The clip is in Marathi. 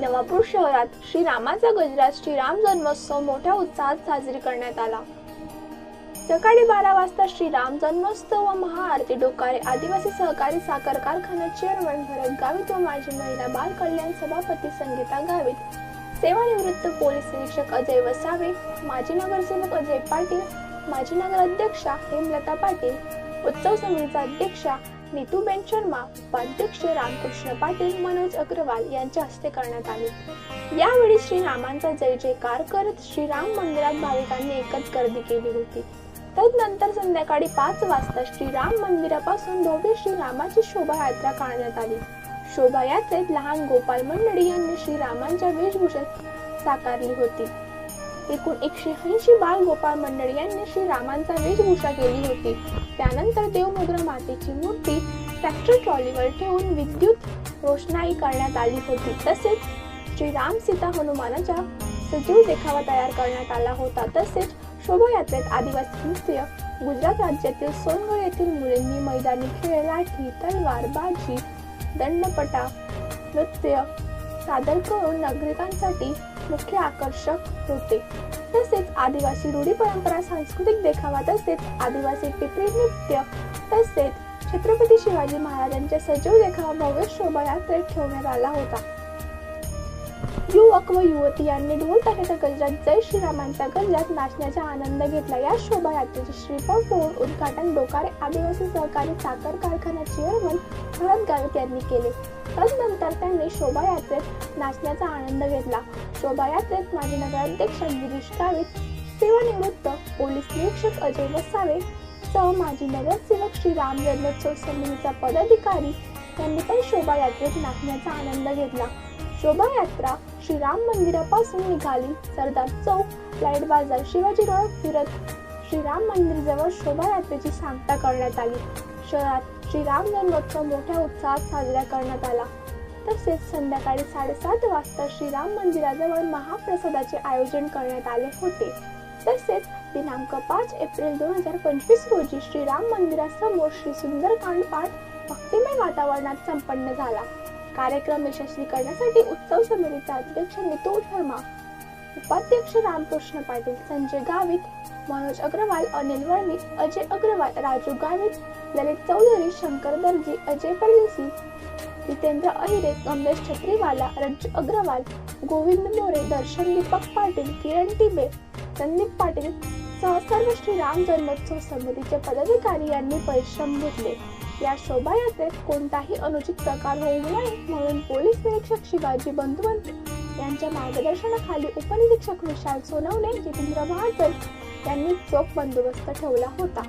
नवापूर शहरात श्रीरामाचा गजरात श्रीराम जन्मोत्सव मोठ्या उत्साहात साजरी करण्यात आला. सकाळी बारा वाजता श्रीराम जन्मोत्सव व महाआरती डोकारे आदिवासी सहकारी साखर कारखाना चेअरमन भरत गावित व माजी महिला बाल कल्याण सभापती संगीता गावित सेवानिवृत्त पोलीस निरीक्षक अजय वसावे माजी नगरसेवक अजय पाटील माजी नगराध्यक्षा हेमलता पाटील उत्सव समितीचा अध्यक्षा नीतूबेन शर्मा उपाध्यक्ष रामकृष्ण पाटील मनोज अग्रवाल यांच्या हस्ते करण्यात आले. यावेळी श्रीरामांचा जय जयकार करत श्रीराम मंदिरात भाविकांनी एकच गर्दी केली होती. तदनंतर संध्याकाळी पाच वाजता श्रीराम मंदिरापासून भव्य श्रीरामाची शोभायात्रा काढण्यात आली. शोभायात्रेत लहान गोपाल मंडळी यांनी श्रीरामांच्या वेशभूषेत साकारली होती. एकूण एकशे ऐंशी बाल गोपाल मंडळी यांनी श्रीरामांचा वेशभूषा केली होती. त्यानंतर देवमुद्रा मातेची मूर्ती ट्रॅक्टर ट्रॉलीवर ठेवून विद्युत रोषणाई करण्यात आली होती. तसेच श्रीराम सीता हनुमानाचा सजीव देखावा तयार करण्यात आला होता. तसेच शोभायात्रेत आदिवासी नृत्य गुजरात राज्यातील सोनगड येथील मुलींनी मैदानी खेळ लाठी तलवार बाजी दंडपटा नृत्य सादर करून नागरिकांसाठी मुख्य आकर्षक होते. तसेच आदिवासी रूढी परंपरा सांस्कृतिक देखावा तसेच आदिवासी टिपरी नृत्य तसेच छत्रपती शिवाजी महाराजांच्या सजीव देखावा भव्य शोभायात्रेत ठेवण्यात आला होता. युवक व युवती यांनी ढोल ताशाच्या गजरात जय श्रीरामांच्या गजरात नाचण्याचा आनंद घेतला. या शोभायात्रेचे श्रीफळ फोडून उद्घाटन डोकारे आदिवासी सहकारी साखर कारखाना चेअरमन भरत गावित यांनी केले. तदनंतर त्यांनी शोभायात्रेत नाचण्याचा आनंद घेतला. शोभायात्रेत माजी नगराध्यक्ष गिरीश गावित सेवानिवृत्त पोलीस निरीक्षक अजय वसावे सह माजी नगरसेवक श्री राम जन्मोत्सव समितीचा पदाधिकारी यांनी पण शोभायात्रेत नाचण्याचा आनंद घेतला. शोभायात्रा श्रीराम मंदिरापासून निघाली. सरदार चौक लाइट बाजार शिवाजी रोड फिरत श्रीराम मंदिर जवळ शोभायात्रेची सांगता करण्यात आली. शहरात श्रीराम जन्मोत्सव मोठ्या उत्साहात साजरा करण्यात आला. तसेच संध्याकाळी साडेसात वाजता श्रीराम मंदिराजवळ महाप्रसादाचे आयोजन करण्यात आले होते. तसेच दिनांक पाच एप्रिल दोन हजार पंचवीस रोजी श्रीराम मंदिरासमोर श्री सुंदरकांड पाठ भक्तिमय वातावरणात संपन्न झाला. कार्यक्रम यशस्वी करण्यासाठी उत्सव समितीचा अध्यक्ष नितू शर्मा उपाध्यक्ष रामकृष्ण पाटील संजय गावित मनोज अग्रवाल अनिल वर्मी अजय अग्रवाल राजू गावित ललित चौधरी शंकर दर्जी अजय परदेसी जितेंद्र अहिरे कमलेश छत्रीवाला रज्जू अग्रवाल गोविंद मोरे दर्शन दीपक पाटील किरण टिबे संदीप पाटील सह सर्व श्री राम जन्मोत्सव समितीचे पदाधिकारी यांनी परिश्रम घेतले. या शोभायात्रेत कोणताही अनुचित प्रकार होऊ नये म्हणून पोलीस निरीक्षक शिवाजी बंधुवंत यांच्या मार्गदर्शनाखाली उपनिरीक्षक विशाल सोनवणे जितेंद्र महाजन यांनी चोख बंदोबस्त ठेवला होता.